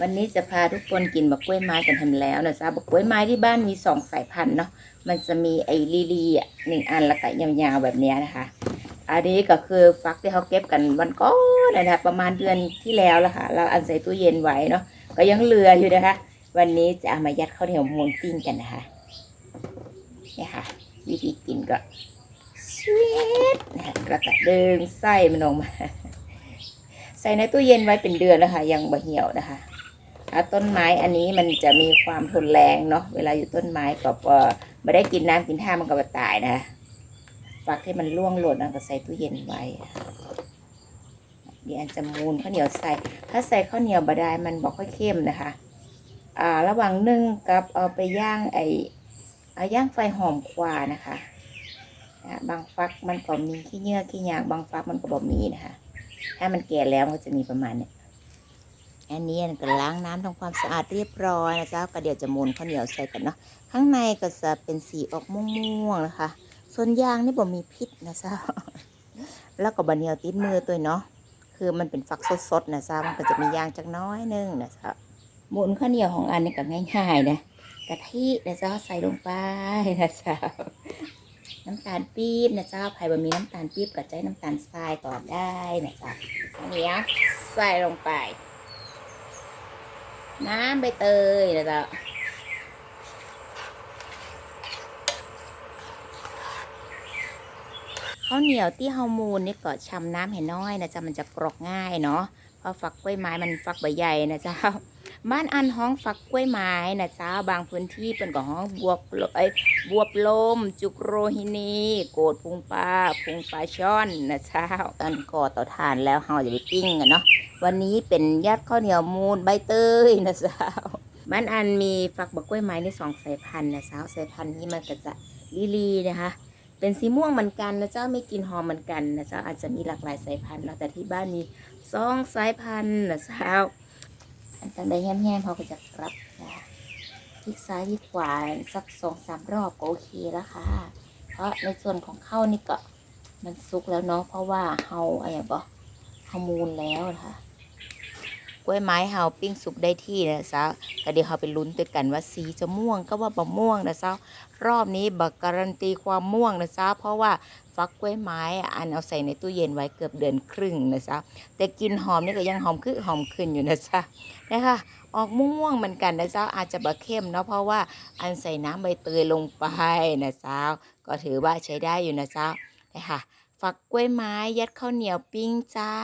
วันนี้จะพาทุกคนกินบักกล้วยไม้กันทำแล้วนะจ๊ะบักกล้วยไม้ที่บ้านมีสองสายพันธุ์เนาะมันจะมีไอ้ลีลีอะหนึ่งอันล้วก็ยาวๆแบบนี้นะคะ อันนี้ก็คือฟักที่เขาเก็บกันวันก่อนนะคะประมาณเดือนที่แล้วล้วค่ะ เราอันใส่ตู้เย็นไว้เนาะก็ยังเหลืออยู่นะคะ วันนี้จะเอามายัดข้าวเหนียวมูนปิ้งกันนะคะนี่ค่ะ วิธีกินก็สวีทนะคะแล้วก็ดึงไส้มันออกมาใส่ในตู้เย็นไว้เป็นเดือนแล้วค่ะ ยังบะเหี่ยวนะคะ ถ้าต้นไม้อันนี้มันจะมีความทนแรงเนาะเวลาอยู่ต้นไม้ก็เออไม่ได้กินน้ำกินท่ามันก็จะตายนะคะฟักให้มันร่วงหล่นแล้วก็ใส่ตู้เย็นไว้ดีอันจะมูนข้าวเหนียวใส่ ถ้าใส่ข้าวเหนียวบดายมันบอกค่อยเข้มนะคะอ่าระหว่างนึ่งกับเอาไปย่างไอเอาย่างไฟหอมกว่านะคะบางฟักมันก็มีขี้เยื่อขี้ยางบางฟักมันก็บอกมีนะคะ ถ้ามันแก่แล้วก็จะมีประมาณเนี้ย อันนี้ก็ล้างน้ำทำความสะอาดเรียบร้อยนะจ๊ะก็เดี๋ยวจะมูนข้าวเหนียวใส่กันเนาะข้างในก็จะเป็นสีออกม่วงๆนะคะ ส่วนยางนี่บ่มีพิษนะจ๊ะแล้วก็บะเหนียวติดมือตัวเนาะคือมันเป็นฟักสดๆนะจ๊ะมันก็จะมียางจักน้อยนึงนะจ๊ะหมุนข้าวเหนียวของอันนี้ก็ง่ายๆนะกะทินะจ๊ะใส่ลงไปนะจ๊ะน้ำตาลปี๊บนะจ๊ะใครบ่มีน้ำตาลปี๊บก็ใช้น้ำตาลทรายก่อนได้นะจ๊ะข้าวเนียใส่ลงไป น้ำใบเตยนะจ๊ะข้าวเหนียวที่เฮามูนนี่ก็ชำน้ำให้น้อยนะจ๊ะมันจะกรอกง่ายเนาะเพราะฝักกล้วยไม้มันฝักใบใหญ่นะจ๊ะบ้านอันห้องฝักกล้วยไม้นะจ๊ะบางพื้นที่เป็นก็ห้องบวบไอ้ยบวบลม จุกโรฮินีโกดพุงปลาพุงปลาช่อนนะจ๊ะอันก่อต่อทานแล้วเฮาจะไปปิ้งกันเนาะ วันนี้เป็นยัดข้าวเหนียวมูนใบเตยนะจ๊ะบ้านอันมีฝักบักกล้วยไม้ในสองสายพันธุ์นะจ๊ะสายพันธุ์นี้มันก็จะลีลีนะคะ เป็นสีม่วงเหมือนกันนะเจ้าไม่กินหอมเหมือนกันนะเจ้าอาจจะมีหลากหลายสายพันธุ์เนาะแต่ที่บ้านมีสองสายพันธุ์นะเจ้าอันตั้งใดแห้งๆพอก็จะกลับนะพลิกซ้ายพลิกขวาสักสองสามรอบก็โอเคแล้วค่ะ เพราะในส่วนของข้าวนี่ก็มันสุกแล้วเนาะเพราะว่าเฮาอะไรบ่เฮามูลแล้วนะคะ กล้วยไม้เฮาปิ้งสุกได้ที่นะเจ้าก็เดี๋ยวเฮาไปลุ้นด้วยกันว่าสีจะม่วงก็ว่าบะม่วงนะเจ้ารอบนี้บักการันตีความม่วงนะจ๊ะเพราะว่าฟักกล้วยไม้อันเอาใส่ในตู้เย็นไว้เกือบเดือนครึ่งนะจ๊ะแต่กลินหอมนี่ก็ยังหอมคือหอมขึ้นอยู่นะจ๊ะนะคะออกม่วงๆเหมือนกันนะจ๊ะอาจจะบะเข้มเนาะเพราะว่าอันใส่น้ำใบเตยลงไปนะจ๊ะก็ถือว่าใช้ได้อยู่นะจ๊ะนะคะฝักกล้วยไม้ยัดข้าวเหนียวปิ้งเจ้า